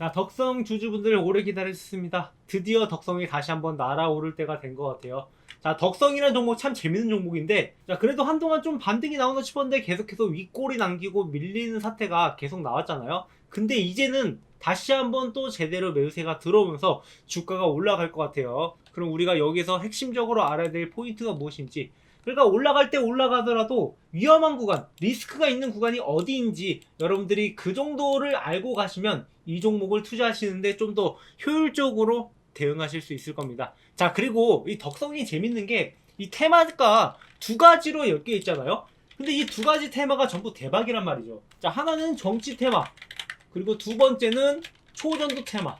자, 덕성 주주분들 오래 기다리셨습니다. 드디어 덕성이 다시 한번 날아오를 때가 된 것 같아요. 자, 덕성이라는 종목 참 재밌는 종목인데, 자, 그래도 한동안 좀 반등이 나오나 싶었는데 계속해서 윗골이 남기고 밀리는 사태가 계속 나왔잖아요. 근데 이제는 다시 한번 또 제대로 매수세가 들어오면서 주가가 올라갈 것 같아요. 그럼 우리가 여기서 핵심적으로 알아야 될 포인트가 무엇인지, 그러니까 올라갈 때 올라가더라도 위험한 구간, 리스크가 있는 구간이 어디인지 여러분들이 그 정도를 알고 가시면 이 종목을 투자하시는데 좀 더 효율적으로 대응하실 수 있을 겁니다. 자, 그리고 이 덕성이 재밌는 게 이 테마가 두 가지로 엮여 있잖아요. 근데 이 두 가지 테마가 전부 대박이란 말이죠. 자, 하나는 정치 테마, 그리고 두 번째는 초전도 테마.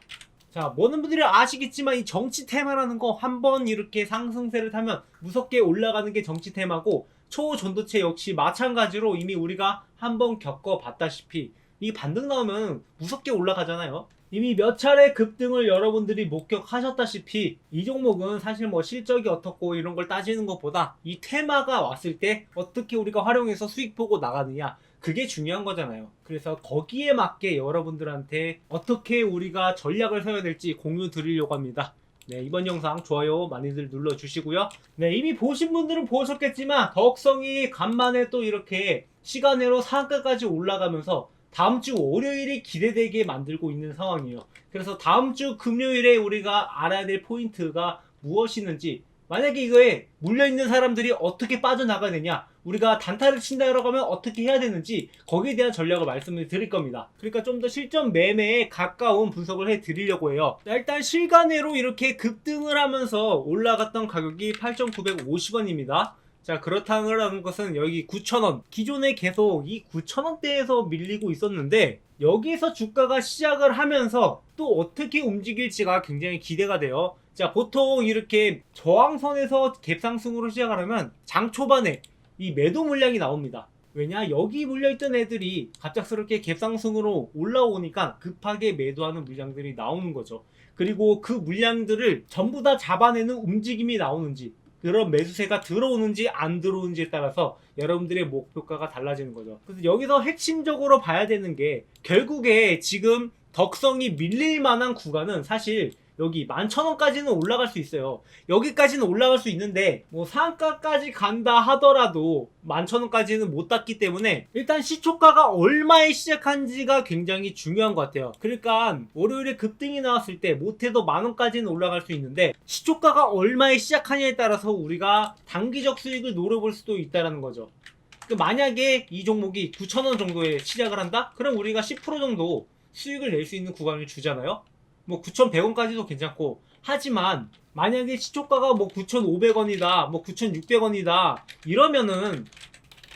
자, 많은 분들이 아시겠지만 이 정치 테마라는 거 한 번 이렇게 상승세를 타면 무섭게 올라가는 게 정치 테마고 초전도체 역시 마찬가지로 이미 우리가 한 번 겪어봤다시피 이 반등 나오면 무섭게 올라가잖아요. 이미 몇 차례 급등을 여러분들이 목격하셨다시피 이 종목은 사실 뭐 실적이 어떻고 이런 걸 따지는 것보다 이 테마가 왔을 때 어떻게 우리가 활용해서 수익 보고 나가느냐 그게 중요한 거잖아요. 그래서 거기에 맞게 여러분들한테 어떻게 우리가 전략을 세워야 될지 공유 드리려고 합니다. 네, 이번 영상 좋아요 많이들 눌러주시고요. 네, 이미 보신 분들은 보셨겠지만, 덕성이 간만에 또 이렇게 시간으로 상가까지 올라가면서 다음 주 월요일이 기대되게 만들고 있는 상황이에요. 그래서 다음 주 금요일에 우리가 알아야 될 포인트가 무엇이는지, 만약에 이거에 물려있는 사람들이 어떻게 빠져나가느냐, 우리가 단타를 친다고 하면 어떻게 해야 되는지 거기에 대한 전략을 말씀을 드릴 겁니다. 그러니까 좀 더 실전 매매에 가까운 분석을 해 드리려고 해요. 자, 일단 실간외로 이렇게 급등을 하면서 올라갔던 가격이 8,950원입니다. 자, 그렇다는 것은 여기 9,000원. 기존에 계속 이 9,000원대에서 밀리고 있었는데 여기서 주가가 시작을 하면서 또 어떻게 움직일지가 굉장히 기대가 돼요. 자, 보통 이렇게 저항선에서 갭상승으로 시작을 하면 장 초반에 이 매도 물량이 나옵니다. 왜냐 여기 물려있던 애들이 갑작스럽게 갭상승으로 올라오니까 급하게 매도하는 물량들이 나오는 거죠. 그리고 그 물량들을 전부 다 잡아내는 움직임이 나오는지 그런 매수세가 들어오는지 안 들어오는지에 따라서 여러분들의 목표가가 달라지는 거죠. 그래서 여기서 핵심적으로 봐야 되는 게 결국에 지금 덕성이 밀릴 만한 구간은 사실 여기 11,000원까지는 올라갈 수 있어요. 여기까지는 올라갈 수 있는데 뭐 상가까지 간다 하더라도 11,000원까지는 못 닿기 때문에 일단 시초가가 얼마에 시작한지가 굉장히 중요한 것 같아요. 그러니까 월요일에 급등이 나왔을 때 못해도 만원까지는 올라갈 수 있는데 시초가가 얼마에 시작하냐에 따라서 우리가 단기적 수익을 노려볼 수도 있다는 거죠. 그 만약에 이 종목이 9,000원 정도에 시작을 한다? 그럼 우리가 10% 정도 수익을 낼 수 있는 구간을 주잖아요. 뭐 9,100원까지도 괜찮고 하지만 만약에 시초가가 뭐 9,500원이다 뭐 9,600원이다 이러면은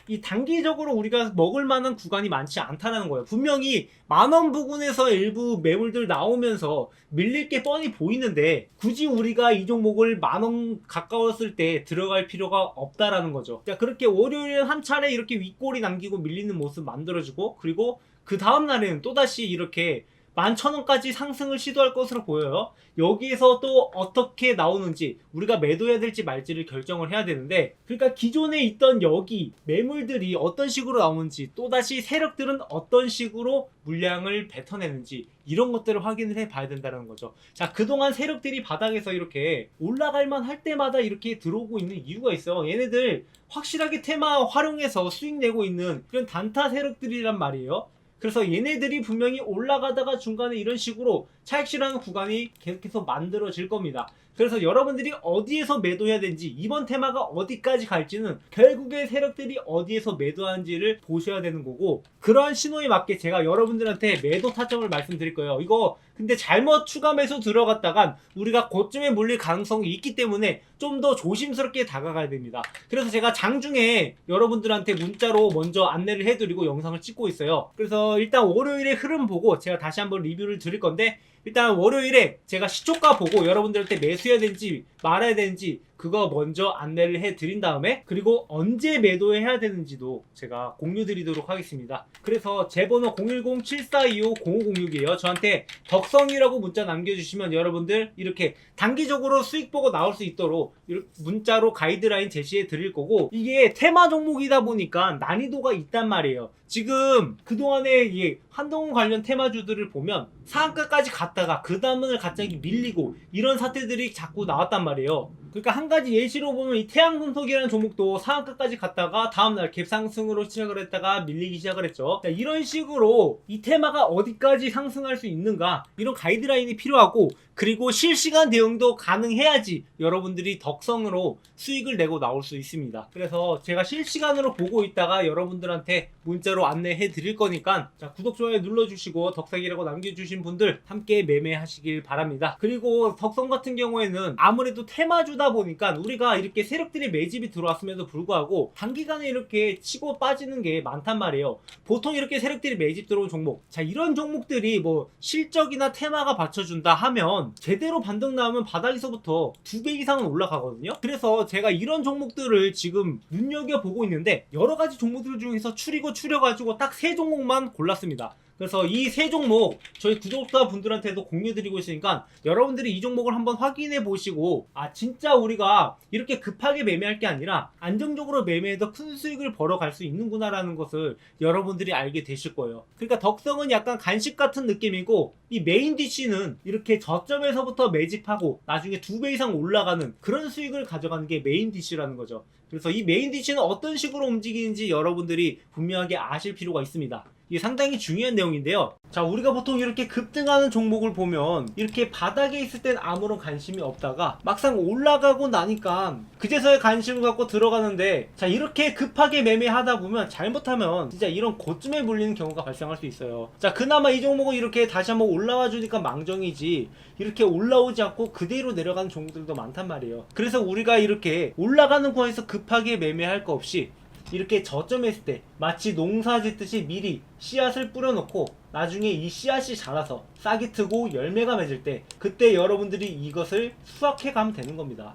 이 단기적으로 우리가 먹을 만한 구간이 많지 않다는 거예요. 분명히 만원 부근에서 일부 매물들 나오면서 밀릴 게 뻔히 보이는데 굳이 우리가 이 종목을 만원 가까웠을 때 들어갈 필요가 없다라는 거죠. 자, 그렇게 월요일에 한 차례 이렇게 윗골이 남기고 밀리는 모습 만들어주고 그리고 그 다음 날에는 또다시 이렇게 11,000원까지 상승을 시도할 것으로 보여요. 여기에서 또 어떻게 나오는지 우리가 매도해야 될지 말지를 결정을 해야 되는데 그러니까 기존에 있던 여기 매물들이 어떤 식으로 나오는지 또다시 세력들은 어떤 식으로 물량을 뱉어내는지 이런 것들을 확인을 해 봐야 된다는 거죠. 자, 그동안 세력들이 바닥에서 이렇게 올라갈 만 할 때마다 이렇게 들어오고 있는 이유가 있어요. 얘네들 확실하게 테마 활용해서 수익 내고 있는 그런 단타 세력들이란 말이에요. 그래서 얘네들이 분명히 올라가다가 중간에 이런 식으로 차익실하는 구간이 계속해서 만들어질 겁니다. 그래서 여러분들이 어디에서 매도해야 되는지 이번 테마가 어디까지 갈지는 결국에 세력들이 어디에서 매도하는지를 보셔야 되는 거고 그러한 신호에 맞게 제가 여러분들한테 매도 타점을 말씀드릴 거예요. 이거 근데 잘못 추가 매수 들어갔다간 우리가 고점에 물릴 가능성이 있기 때문에 좀 더 조심스럽게 다가가야 됩니다. 그래서 제가 장중에 여러분들한테 문자로 먼저 안내를 해드리고 영상을 찍고 있어요. 그래서 일단 월요일에 흐름 보고 제가 다시 한번 리뷰를 드릴 건데 일단 월요일에 제가 시초가 보고 여러분들한테 매수해야 되는지 말아야 되는지 그거 먼저 안내를 해 드린 다음에 그리고 언제 매도해야 되는지도 제가 공유 드리도록 하겠습니다. 그래서 제 번호 010-7425-0506이에요. 저한테 덕성이라고 문자 남겨주시면 여러분들 이렇게 단기적으로 수익 보고 나올 수 있도록 문자로 가이드라인 제시해 드릴 거고 이게 테마 종목이다 보니까 난이도가 있단 말이에요. 지금 그동안에 이 한동훈 관련 테마주들을 보면 상한가까지 갔다가 그 다음을 갑자기 밀리고 이런 사태들이 자꾸 나왔단 말이에요. 그러니까 한 가지 예시로 보면 이 태양금속이라는 종목도 상한가까지 갔다가 다음날 갭상승으로 시작을 했다가 밀리기 시작을 했죠. 자, 이런 식으로 이 테마가 어디까지 상승할 수 있는가 이런 가이드라인이 필요하고 그리고 실시간 대응도 가능해야지 여러분들이 덕성으로 수익을 내고 나올 수 있습니다. 그래서 제가 실시간으로 보고 있다가 여러분들한테 문자로 안내해 드릴 거니까 자, 구독, 좋아요 눌러주시고 덕성이라고 남겨주신 분들 함께 매매하시길 바랍니다. 그리고 덕성 같은 경우에는 아무래도 테마주 다 보니까 우리가 이렇게 세력들이 매집이 들어왔음에도 불구하고 단기간에 이렇게 치고 빠지는 게 많단 말이에요. 보통 이렇게 세력들이 매집 들어온 종목. 자 이런 종목들이 뭐 실적이나 테마가 받쳐준다 하면 제대로 반등 나오면 바닥에서부터 두 배 이상은 올라가거든요. 그래서 제가 이런 종목들을 지금 눈여겨 보고 있는데 여러 가지 종목들 중에서 추리고 추려가지고 딱 세 종목만 골랐습니다 그래서 이 세 종목 저희 구독자 분들한테도 공유드리고 있으니까 여러분들이 이 종목을 한번 확인해 보시고 아 진짜 우리가 이렇게 급하게 매매할 게 아니라 안정적으로 매매해서 큰 수익을 벌어갈 수 있는구나라는 것을 여러분들이 알게 되실 거예요. 그러니까 덕성은 약간 간식 같은 느낌이고 이 메인 DC는 이렇게 저점에서부터 매집하고 나중에 두 배 이상 올라가는 그런 수익을 가져가는 게 메인 DC라는 거죠. 그래서 이 메인 DC는 어떤 식으로 움직이는지 여러분들이 분명하게 아실 필요가 있습니다. 이게 상당히 중요한 내용인데요. 자, 우리가 보통 이렇게 급등하는 종목을 보면 이렇게 바닥에 있을 땐 아무런 관심이 없다가 막상 올라가고 나니까 그제서야 관심을 갖고 들어가는데 자, 이렇게 급하게 매매하다 보면 잘못하면 진짜 이런 고점에 물리는 경우가 발생할 수 있어요. 자, 그나마 이 종목은 이렇게 다시 한번 올라와 주니까 망정이지 이렇게 올라오지 않고 그대로 내려가는 종목들도 많단 말이에요. 그래서 우리가 이렇게 올라가는 구간에서 급하게 매매할 거 없이 이렇게 저점했을 때 마치 농사 짓듯이 미리 씨앗을 뿌려놓고 나중에 이 씨앗이 자라서 싹이 트고 열매가 맺을 때 그때 여러분들이 이것을 수확해 가면 되는 겁니다.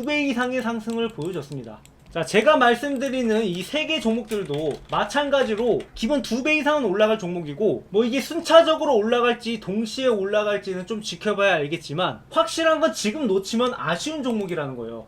배 이상의 상승을 보여줬습니다. 자, 제가 말씀드리는 이 세 개 종목들도 마찬가지로 기본 두 배 이상은 올라갈 종목이고, 뭐 이게 순차적으로 올라갈지 동시에 올라갈지는 좀 지켜봐야 알겠지만, 확실한 건 지금 놓치면 아쉬운 종목이라는 거예요.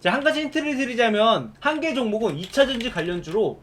자, 한 가지 힌트를 드리자면, 한 개 종목은 2차 전지 관련주로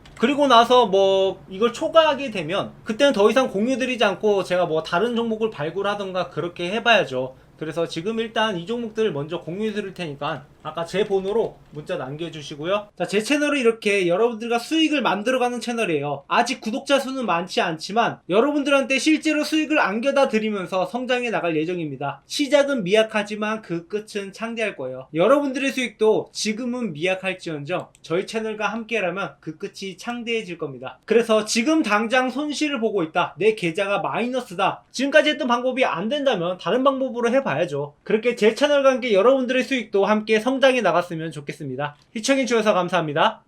그리고 나서 뭐 이걸 초과하게 되면 그때는 더 이상 공유 드리지 않고 제가 뭐 다른 종목을 발굴하던가 그렇게 해봐야죠. 그래서 지금 일단 이 종목들을 먼저 공유해 드릴 테니까 아까 제 번호로 문자 남겨주시고요. 자, 제 채널은 이렇게 여러분들과 수익을 만들어가는 채널이에요. 아직 구독자 수는 많지 않지만 여러분들한테 실제로 수익을 안겨다 드리면서 성장해 나갈 예정입니다. 시작은 미약하지만 그 끝은 창대할 거예요. 여러분들의 수익도 지금은 미약할지언정 저희 채널과 함께라면 그 끝이 창대해질 겁니다. 그래서 지금 당장 손실을 보고 있다. 내 계좌가 마이너스다. 지금까지 했던 방법이 안 된다면 다른 방법으로 해 봐야죠. 그렇게 제 채널과 함께 여러분들의 수익도 함께 성장해 나갔으면 좋겠습니다. 시청해주셔서 감사합니다.